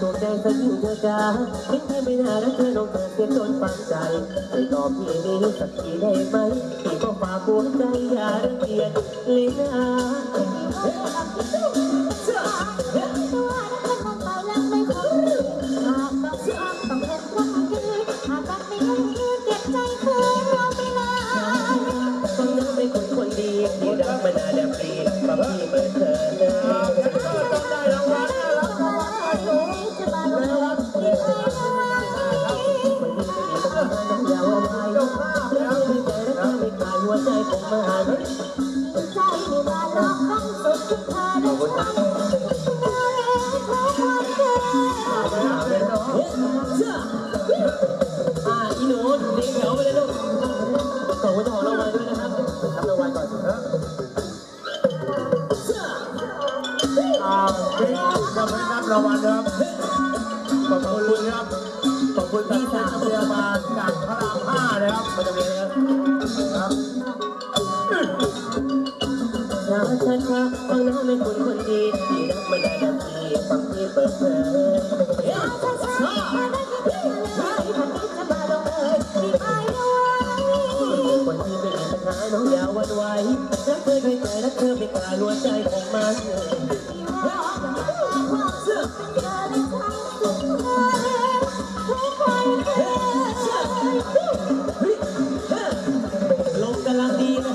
ตัวแกสักยิ่งเธอจ้าคิดแค่ไม่น่ารักเธอลงเธอเสียจนปังใจไปตอบพี่นี้สักทีได้ไหมพี่ก็ฝากหัวใจอย่ารังเกียจเลยนะ ดีที่รักมานานแดมปีมาพี่เปิดเธอเลยต้องได้รางวับรางวัลได้สูงจะมาลงเอยที่ใครเอาไว้คนที่ไม่มีปัญหาน้องยาวเอาไว้แล้วไม่เจอแล้วไม่ายใจมมาหาใจไม่มาลอกกันสุดที่เธอได้ทำตัวเองเพราะความเกินอ่าอีหนูเลี้ยงแถวไปเลยลูกส่งไปถอนรางวัวยนะครับ รับรางวัลก่อนเถอะอ่าเป็ไม่รับรางวัลนะครับขอบคุณครับขอบคุณที่สามเรียมาจากพระรามห้านะครับมันจะมีอะไรนะครับช้าช้าช้าฟังน้องเป็นคนคนดี น้องอย่าหวันไหวรักเคยเคยใจรักเธอไม่กล้าลวนใจของมันที่ว่าความสุขเป็นเธอได้ทั้งสุขเลยทุกคนเลมกำลังดีนะ